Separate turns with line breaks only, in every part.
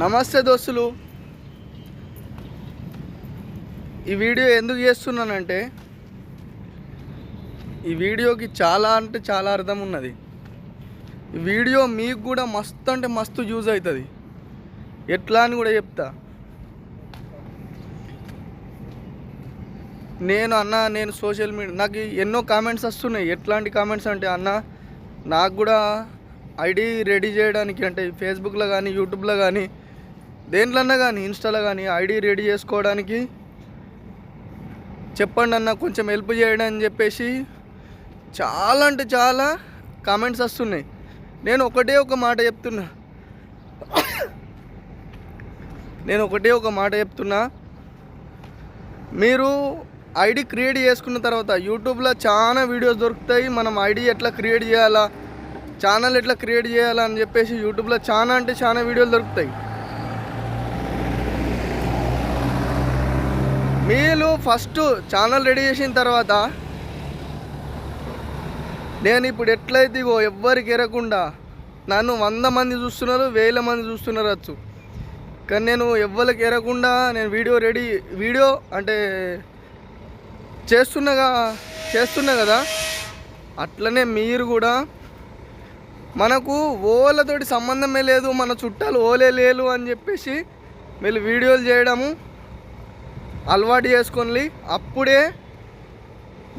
నమస్తే దోస్తులు. ఈ వీడియో ఎందుకు చేస్తున్నానంటే ఈ వీడియోకి చాలా అంటే చాలా అర్థం ఉన్నది. ఈ వీడియో మీకు కూడా మస్తు అంటే మస్తు యూజ్ అవుతుంది. ఎట్లా అని కూడా చెప్తా. నేను అన్న నేను సోషల్ మీడియా నాకు ఎన్నో కామెంట్స్ వస్తున్నాయి. ఎట్లాంటి కామెంట్స్ అంటే అన్న నాకు కూడా ఐడి రెడీ చేయడానికి అంటే ఫేస్బుక్లో కానీ యూట్యూబ్లో కానీ దేంట్లన్నా కానీ ఇన్స్టాలో కానీ ఐడి రెడీ చేసుకోవడానికి చెప్పండి అన్న కొంచెం హెల్ప్ చేయండి అని చెప్పేసి చాలా అంటే చాలా కామెంట్స్ వస్తున్నాయి. నేను ఒకటే ఒక మాట చెప్తున్నా. నేను ఒకటే ఒక మాట చెప్తున్నా. మీరు ఐడి క్రియేట్ చేసుకున్న తర్వాత యూట్యూబ్లో చాలా వీడియోస్ దొరుకుతాయి. మనం ఐడి ఎట్లా క్రియేట్ చేయాలా ఛానల్ ఎట్లా క్రియేట్ చేయాలా అని చెప్పేసి యూట్యూబ్లో చాలా అంటే చాలా వీడియోలు దొరుకుతాయి. మీరు ఫస్ట్ ఛానల్ రెడీ చేసిన తర్వాత నేను ఇప్పుడు ఎట్లయితే ఇగో ఎవ్వరికి ఎరకుండా నన్ను వంద మంది చూస్తున్నారు వేల మంది చూస్తున్నారు వచ్చు కానీ నేను ఎవ్వరికి ఎరకుండా నేను వీడియో రెడీ వీడియో అంటే చేస్తున్నగా చేస్తున్నా కదా. అట్లనే మీరు కూడా మనకు ఓలతోటి సంబంధమే లేదు మన చుట్టాలు ఓలే లేలు అని చెప్పేసి మీరు వీడియోలు చేయడము. అలవాటు చేసుకొని అప్పుడే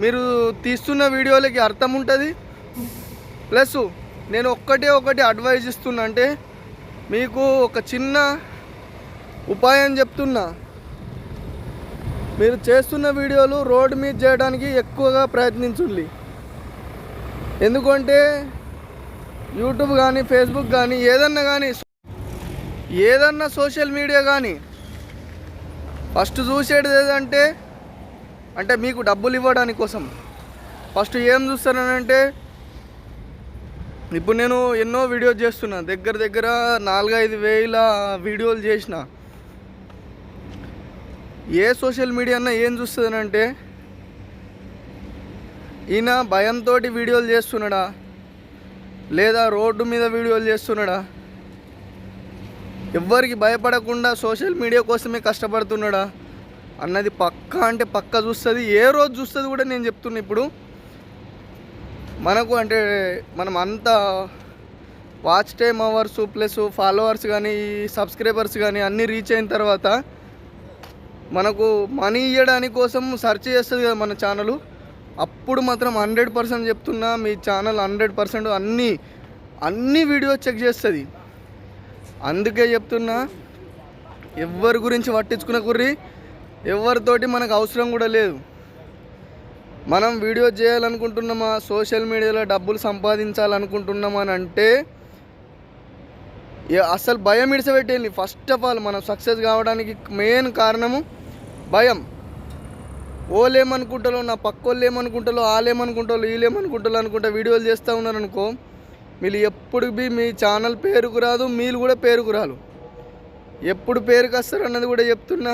మీరు తీస్తున్న వీడియోలకి అర్థం ఉంటుంది. ప్లస్ నేను ఒక్కటే ఒకటి అడ్వైజ్ ఇస్తున్నా అంటే మీకు ఒక చిన్న ఉపాయం చెప్తున్నా. మీరు చేస్తున్న వీడియోలు రోడ్ మీద చేయడానికి ఎక్కువగా ప్రయత్నించుండి. ఎందుకంటే యూట్యూబ్ కానీ ఫేస్బుక్ కానీ ఏదన్నా కానీ ఏదన్నా సోషల్ మీడియా కానీ ఫస్ట్ చూసేది ఏదంటే అంటే మీకు డబ్బులు ఇవ్వడానికి కోసం. ఫస్ట్ ఏం చూస్తానంటే ఇప్పుడు నేను ఎన్నో వీడియోస్ చేస్తున్నా. దగ్గర దగ్గర నాలుగైదు వేల వీడియోలు చేసిన. ఏ సోషల్ మీడియా అన్నా ఏం చూస్తుందనంటే ఈయన భయంతో వీడియోలు చేస్తున్నాడా? లేదా రోడ్డు మీద వీడియోలు చేస్తున్నాడా? ఎవ్వరికి భయపడకుండా సోషల్ మీడియా కోసమే కష్టపడుతున్నాడా? అన్నది పక్క అంటే పక్క చూస్తుంది ఏ రోజు చూస్తుంది కూడా నేను చెప్తున్నా ఇప్పుడు. మనకు అంటే మనం అంతా watch time hours plus followers కానీ సబ్స్క్రైబర్స్ కానీ అన్నీ రీచ్ అయిన తర్వాత మనకు మనీ ఇవ్వడానికి కోసం సెర్చ్ చేస్తుంది కదా మన ఛానల్ అప్పుడు మాత్రం హండ్రెడ్ పర్సెంట్ చెప్తున్నా మీ ఛానల్ హండ్రెడ్ పర్సెంట్ అన్నీ అన్ని వీడియోస్ చెక్ చేస్తుంది. అందుకే చెప్తున్నా ఎవరి గురించి పట్టించుకున్న కుర్రి ఎవరితోటి మనకు అవసరం కూడా లేదు. మనం వీడియో చేయాలనుకుంటున్నామా సోషల్ మీడియాలో డబ్బులు సంపాదించాలనుకుంటున్నామా అని అంటే అసలు భయం ఇడిసబెట్టేది ఫస్ట్ ఆఫ్ ఆల్ మనం సక్సెస్ కావడానికి మెయిన్ కారణము భయం. ఓలేమనుకుంటాలో నా పక్క వాళ్ళు ఏమనుకుంటారో వాళ్ళేమనుకుంటారో వీళ్ళేమనుకుంటారో అనుకుంటా వీడియోలు చేస్తూ ఉన్నారనుకో మీరు ఎప్పుడు బి మీ ఛానల్ పేరుకు రాదు మీరు కూడా పేరుకు రాలు. ఎప్పుడు పేరుకు వస్తారు అన్నది కూడా చెప్తున్నా.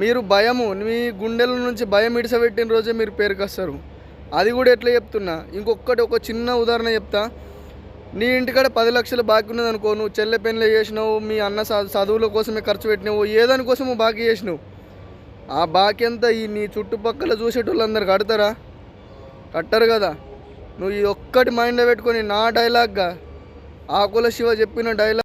మీరు భయము మీ గుండెల నుంచి భయం ఇడిసబెట్టిన రోజే మీరు పేరుకు వస్తారు. అది కూడా ఎట్లా చెప్తున్నా? ఇంకొకటి ఒక చిన్న ఉదాహరణ చెప్తా. నీ ఇంటికాడ పది లక్షలు బాకీ ఉన్నది అనుకో నువ్వు చెల్లె పెన్లు చేసినావు మీ అన్న చదువుల కోసమే ఖర్చు పెట్టినావు ఏదని కోసము బాకీ చేసినావు? ఆ బాకీ అంతా ఈ నీ చుట్టుపక్కల చూసేటోళ్ళందరు కడతారా? కట్టరు కదా. నువ్వు ఈ ఒక్కటి మైండ్లో పెట్టుకొని నా డైలాగ్గా ఆకుల శివ చెప్పిన డైలాగ్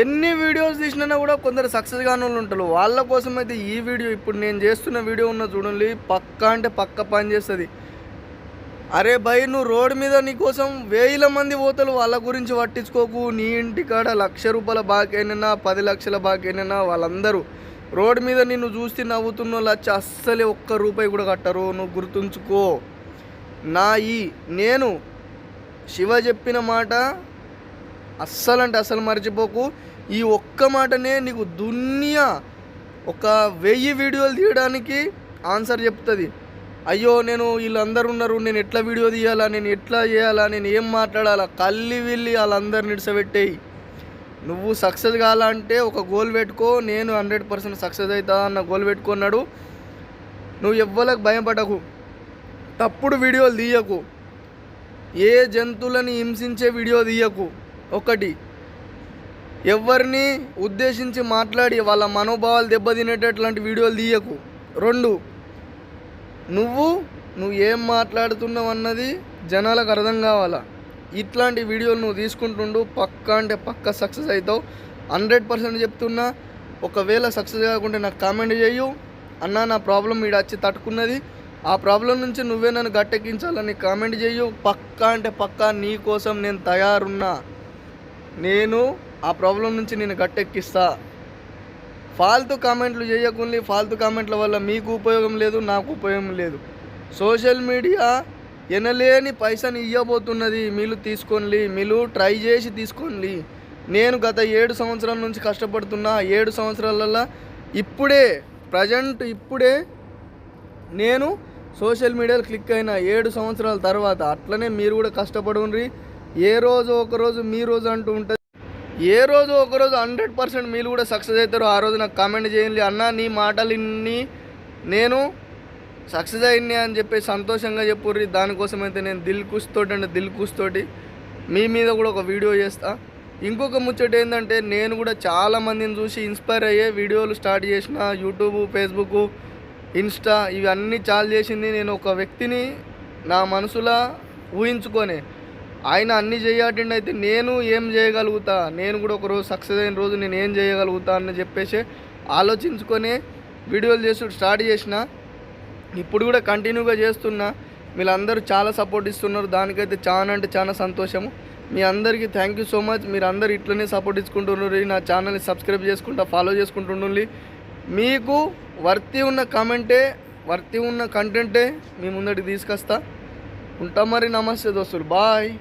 ఎన్ని వీడియోస్ తీసినా కూడా కొందరు సక్సెస్ కాని వాళ్ళు ఉంటారు. వాళ్ళ కోసం అయితే ఈ వీడియో ఇప్పుడు నేను చేస్తున్న వీడియో ఉన్న చూడండి పక్క అంటే పక్క పని చేస్తుంది. అరే భయ్ నువ్వు రోడ్ మీద నీ కోసం వేల మంది పోతలు వాళ్ళ గురించి పట్టించుకోకు. నీ ఇంటికాడ లక్ష రూపాయల బాకైనా పది లక్షల బాకైనా వాళ్ళందరూ రోడ్ మీద నిన్ను చూస్తే నవ్వుతున్న వాళ్ళు వచ్చి అస్సలే ఒక్క రూపాయి కూడా కట్టరు. నువ్వు గుర్తుంచుకో. నా ఈ నేను శివ చెప్పిన మాట అస్సలంటే అస్సలు మర్చిపోకు. ఈ ఒక్క మాటనే నీకు దునియా ఒక వెయ్యి వీడియోలు తీయడానికి ఆన్సర్ చెప్తుంది. అయ్యో నేను వీళ్ళందరూ ఉన్నారు నేను ఎట్లా వీడియో తీయాలా నేను ఎట్లా చేయాలా నేను ఏం మాట్లాడాలా కల్లి వెళ్ళి వాళ్ళందరిని నిడిసబెట్టేయి. నువ్వు సక్సెస్ కావాలంటే ఒక గోల్ పెట్టుకో నేను హండ్రెడ్ పర్సెంట్ సక్సెస్ అవుతా అన్న గోల్ పెట్టుకున్నాడు. నువ్వు ఎవ్వలకు భయపడకు. తప్పుడు వీడియోలు తీయకు. ఏ జంతువులని హింసించే వీడియో తీయకు. ఒకటి ఎవరిని ఉద్దేశించి మాట్లాడి వాళ్ళ మనోభావాలు దెబ్బతినేటట్లాంటి వీడియోలు తీయకు. రెండు నువ్వు నువ్వు ఏం మాట్లాడుతున్నావు అన్నది జనాలకు అర్థం కావాలా? ఇట్లాంటి వీడియోలు నువ్వు తీసుకుంటుండు పక్కా అంటే పక్కా సక్సెస్ అవుతావు హండ్రెడ్ పర్సెంట్ చెప్తున్నా ఒకవేళ సక్సెస్ కాకుంటే నాకు కామెంట్ చేయు అన్న నా ప్రాబ్లం ఈడ వచ్చి తట్టుకున్నది. ఆ ప్రాబ్లం నుంచి నువ్వే నన్ను గట్టెక్కించాలని కామెంట్ చేయు పక్కా అంటే పక్కా నీ కోసం నేను తయారున్నా. నేను ఆ ప్రాబ్లం నుంచి నేను గట్టెక్కిస్తా. ఫాల్తు కామెంట్లు చేయకుండా ఫాల్తు కామెంట్ల వల్ల మీకు ఉపయోగం లేదు నాకు ఉపయోగం లేదు. సోషల్ మీడియా ఎనలేని పైసని ఇవ్వబోతున్నది మీరు తీసుకోండి మీరు ట్రై చేసి తీసుకోండి. నేను గత ఏడు సంవత్సరాల నుంచి కష్టపడుతున్నా. ఏడు సంవత్సరాలలో ఇప్పుడే ప్రజెంట్ ఇప్పుడే నేను సోషల్ మీడియాలో క్లిక్ అయిన ఏడు సంవత్సరాల తర్వాత అట్లనే మీరు కూడా కష్టపడుండ్రి. ఏ రోజు ఒక రోజు మీ రోజు అంటూ ఉంటుంది. ఏ రోజు ఒక రోజు హండ్రెడ్ పర్సెంట్ మీరు కూడా సక్సెస్ అవుతారో ఆ రోజు నాకు కామెంట్ చేయండి. అన్న నీ మాటలు ఇన్ని నేను సక్సెస్ అయింది అని చెప్పి సంతోషంగా చెప్పుర్రి. దానికోసం అయితే నేను దిల్ కుస్తోటి అంటే దిల్ కుస్తోటి మీ మీద కూడా ఒక వీడియో చేస్తా. ఇంకొక ముచ్చట ఏంటంటే నేను కూడా చాలా మందిని చూసి ఇన్స్పైర్ అయ్యే వీడియోలు స్టార్ట్ చేసిన యూట్యూబ్ ఫేస్బుక్ ఇన్స్టా ఇవి అన్నీ చేసింది నేను ఒక వ్యక్తిని నా మనసులా ఊహించుకొని. ఆయన అన్ని చేయాటండి అయితే నేను ఏం చేయగలుగుతా? నేను కూడా ఒక రోజు సక్సెస్ అయిన రోజు నేను ఏం చేయగలుగుతా అని చెప్పేసి ఆలోచించుకొని వీడియోలు చేసి స్టార్ట్ చేసిన. ఇప్పుడు కూడా కంటిన్యూగా చేస్తున్నా. మీరందరూ చాలా సపోర్ట్ ఇస్తున్నారు. దానికైతే చాలా అంటే చాలా సంతోషము. మీ అందరికీ థ్యాంక్ యూ సో మచ్. మీరు అందరు ఇట్లనే సపోర్ట్ ఇచ్చుకుంటున్నారు. నా ఛానల్ని సబ్స్క్రైబ్ చేసుకుంటా ఫాలో చేసుకుంటుండండి మీకు వర్తి ఉన్న కామెంటే వర్తి ఉన్న కంటెంటే మీ ముందటికి తీసుకొస్తా. ఉంటాం మరి నమస్తే దోస్తులు. బాయ్.